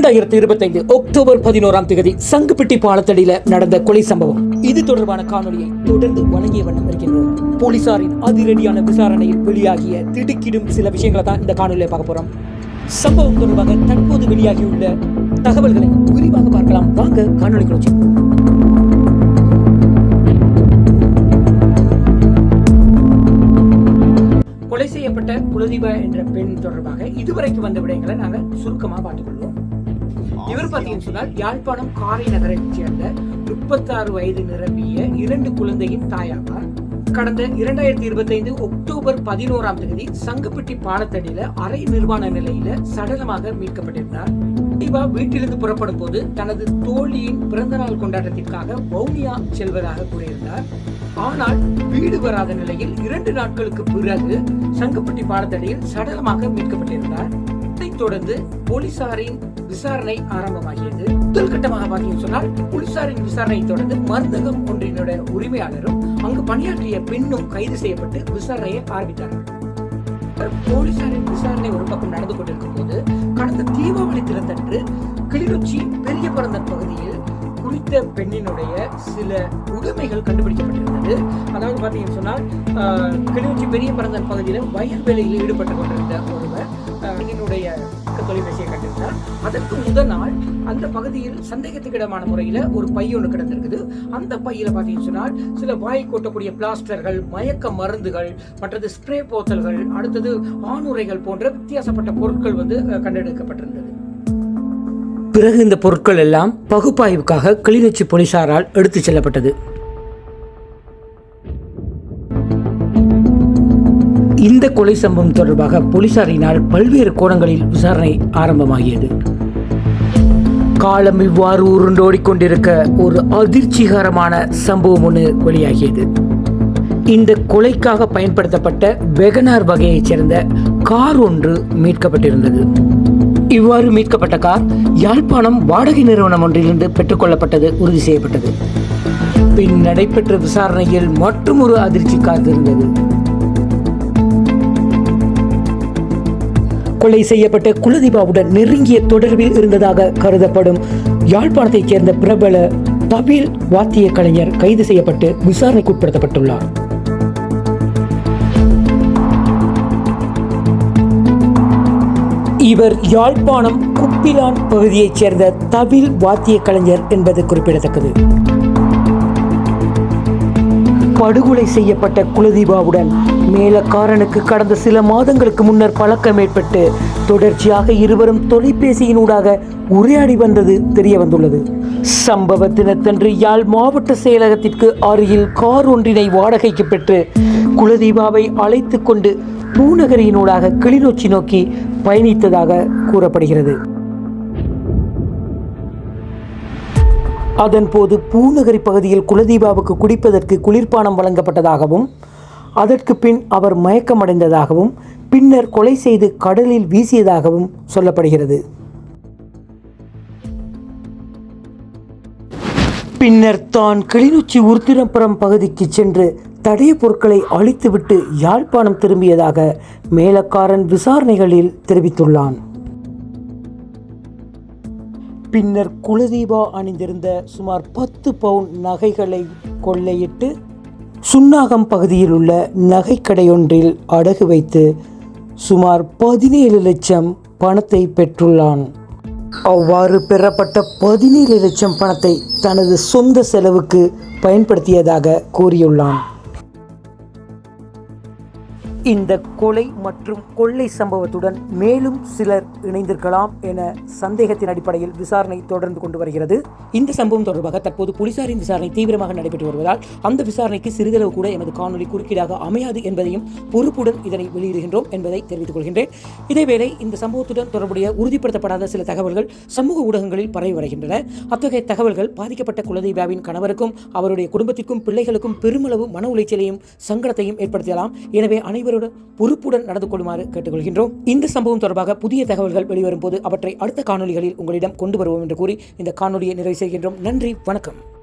இரண்டாயிரத்தி இருபத்தைந்து அக்டோபர் பதினோராம் தேதி சங்குப்பட்டி பாலத்தடியில நடந்த கொலை சம்பவம். இது தொடர்பான காணொலியை தொடர்ந்து வழங்கிய வண்ணம் இருக்கின்றோம் போலீசாரின் அதிரடியான விசாரணையில் வெளியாகிய திடுக்கிடும் சில விஷயங்களை தான் இந்த காணொலியை பார்க்க போறோம். சம்பவம் தொடர்பாக தற்போது வெளியாகியுள்ள தகவல்களை விரிவாக பார்க்கலாம். வாங்க காணொலிக்குள்ள செல்வோம். கொலை செய்யப்பட்ட குலதீபா என்ற பெண் தொடர்பாக இதுவரைக்கும் வந்த விடயங்களை நாங்கள் சுருக்கமாக பார்த்துக்கொள்வோம் இவர் பார்த்தீங்கன்னு சொன்னால் யாழ்ப்பாணம் காரை நகரைச் சேர்ந்த முப்பத்தாறு வயது நிரம்பிய இரண்டு குழந்தையின் தாயாவார். கடந்த இரண்டாயிரத்தி இருபத்தைந்து அக்டோபர் பதினோராம் தேதி சங்குப்பட்டி பாலத்தடியில அரை நிர்வாண நிலையில சடலமாக மீட்கப்பட்டிருந்தார். தீபா வீட்டிலிருந்து புறப்படும் போது தனது தோழியின் பிறந்தநாள் கொண்டாட்டத்திற்காக வவுனியா செல்வதாக கூறியிருந்தார். ஆனால் வீடு வராத நிலையில் இரண்டு நாட்களுக்கு பிறகு சங்குப்பட்டி பாலத்தடியில் சடலமாக மீட்கப்பட்டிருந்தார். இதைத் தொடர்ந்து போலீசாரின் விசாரணை ஆரம்பமாகியது. முதல் கட்டமாக பார்த்தீங்கன்னு சொன்னால் போலீசாரின் விசாரணையை தொடர்ந்து மருந்தகம் ஒன்றினுடைய உரிமையாளரும் அங்கு பணியாற்றிய பெண்ணும் கைது செய்யப்பட்டு விசாரணையை ஆரம்பித்தார்கள். போலீசாரின் விசாரணை ஒரு பக்கம் நடந்து கொண்டிருக்கும் போது கடந்த தீபாவளி தினத்தன்று கிளிநொச்சி பெரிய பரந்தன் பகுதியில் குறித்த பெண்ணினுடைய சில உடைமைகள் கண்டுபிடிக்கப்பட்டிருந்தது. அதாவது பார்த்தீங்கன்னு சொன்னால் கிளிநொச்சி பெரிய பரந்தன் பகுதியில் வயல் வேலையில் ஈடுபட்டு கொண்டிருந்த ஒருவர் ஆஹ், பெண்ணினுடைய தொலைபேசியை அதற்கு முதல் நாள் அந்த பகுதியில் சந்தேகத்துக்கிடமான முறையில் ஒரு பை ஒன்று கிடந்திருக்குது. அந்த பையில் பார்த்தீங்கன்னு சொன்னால் சில வாய் கொட்டக்கூடிய பிளாஸ்டர்கள் மயக்க மருந்துகள் மற்றது ஸ்ப்ரே போத்தல்கள் அடுத்தது ஆணுரைகள் போன்ற வித்தியாசப்பட்ட பொருட்கள் வந்து கண்டெடுக்கப்பட்டிருந்தது. பிறகு இந்த பொருட்கள் எல்லாம் பகுப்பாய்வுக்காக கிளிநொச்சி போலீசாரால் எடுத்துச் செல்லப்பட்டது. இந்த கொலை சம்பவம் தொடர்பாக போலீசாரினால் பல்வேறு கோணங்களில் விசாரணை ஆரம்பமாகியது. காலம் இவ்வாறு உருண்டோடிக் கொண்டிருக்க ஒரு அதிர்ச்சிகரமான சம்பவம் ஒன்று வெளியாகியது. இந்த கொலைக்காக பயன்படுத்தப்பட்ட வெகனார் வகையைச் சேர்ந்த கார் ஒன்று மீட்கப்பட்டிருந்தது. இவ்வாறு மீட்கப்பட்ட கார் யாழ்ப்பாணம் வாடகை நிறுவனம் ஒன்றிலிருந்து பெற்றுக்கொள்ளப்பட்டது உறுதி செய்யப்பட்டது. பின் நடைபெற்ற விசாரணையில் மற்றும் ஒரு அதிர்ச்சி காத்திருந்தது. கொலை செய்யப்பட்ட குலதீபாவுடன் நெருங்கிய தொடர்பில் இருந்ததாக கருதப்படும். யாழ்ப்பாணத்தைச் சேர்ந்த பிரபல தவில் வாத்திய கலைஞர் கைது செய்யப்பட்டு விசாரணைக்கு உட்படுத்தப்பட்டுள்ளார். இவர் யாழ்ப்பாணம் குப்பிலான் பகுதியைச் சேர்ந்த தவில் வாத்திய கலைஞர் என்பது குறிப்பிடத்தக்கது. படுகொலை செய்யப்பட்ட குலதீபாவுடன் மேலக்காரனுக்கு கடந்த சில மாதங்களுக்கு முன்னர் பழக்கம் ஏற்பட்டு தொடர்ச்சியாக இருவரும் தொலைபேசியினூடாக உரையாடி வந்தது தெரிய வந்துள்ளது. சம்பவ தினத்தன்று யாழ் மாவட்ட செயலகத்திற்கு அருகில் கார் ஒன்றினை வாடகைக்கு பெற்று குலதீபாவை அழைத்து கொண்டு பூநகரியினூடாக கிளிநொச்சி நோக்கி பயணித்ததாக கூறப்படுகிறது. அதன்போது பூநகரி பகுதியில் குலதீபாவுக்கு குடிப்பதற்கு குளிர்பானம் வழங்கப்பட்டதாகவும் அதற்கு பின் அவர் மயக்கமடைந்ததாகவும் பின்னர் கொலை செய்து கடலில் வீசியதாகவும் சொல்லப்படுகிறது. பின்னர் தான் கிளிநொச்சி உருத்திரப்புறம் பகுதிக்கு சென்று தடைய பொருட்களை அழித்துவிட்டு யாழ்ப்பாணம் திரும்பியதாக மேலக்காரன் விசாரணைகளில் தெரிவித்துள்ளான். பின்னர் குலதீபா அணிந்திருந்த சுமார் பத்து பவுன் நகைகளை கொள்ளையிட்டு சுன்னாகம் பகுதியில் உள்ள நகைக்கடையொன்றில் அடகு வைத்து சுமார் பதினேழு லட்சம் பணத்தை பெற்றுள்ளான். அவ்வாறு பெறப்பட்ட பதினேழு லட்சம் பணத்தை தனது சொந்த செலவுக்கு பயன்படுத்தியதாக கூறியுள்ளான். இந்த கொலை மற்றும் கொள்ளை சம்பவத்துடன் மேலும் சிலர் இணைந்திருக்கலாம் என சந்தேகத்தின் அடிப்படையில் விசாரணை தொடர்ந்து கொண்டு வருகிறது. இந்த சம்பவம் தொடர்பாக தற்போது போலீசாரின் விசாரணை தீவிரமாக நடைபெற்று வருவதால் அந்த விசாரணைக்கு சிறிதளவு கூட எமது காணொலி குறுக்கீடாக அமையாது என்பதையும் பொறுப்புடன் இதனை வெளியிடுகின்றோம் என்பதை தெரிவித்துக் கொள்கின்றேன். இதேவேளை இந்த சம்பவத்துடன் தொடர்புடைய உறுதிப்படுத்தப்படாத சில தகவல்கள் சமூக ஊடகங்களில் பரவி வருகின்றன. அத்தகைய தகவல்கள் பாதிக்கப்பட்ட குலதீபாவின் கணவருக்கும் அவருடைய குடும்பத்திற்கும் பிள்ளைகளுக்கும் பெருமளவு மன உளைச்சலையும் சங்கடத்தையும் ஏற்படுத்தலாம். எனவே அனைவரும் அனைவரோட பொறுப்புடன் நடந்து கொள்ளுமாறு கேட்டுக்கொள்கின்றோம். இந்த சம்பவம் தொடர்பாக புதிய தகவல்கள் வெளிவரும் போது அவற்றை அடுத்த காணொலிகளில் உங்களிடம் கொண்டு வருவோம் என்று கூறி இந்த காணொலியை நிறைவு செய்கின்றோம். நன்றி வணக்கம்.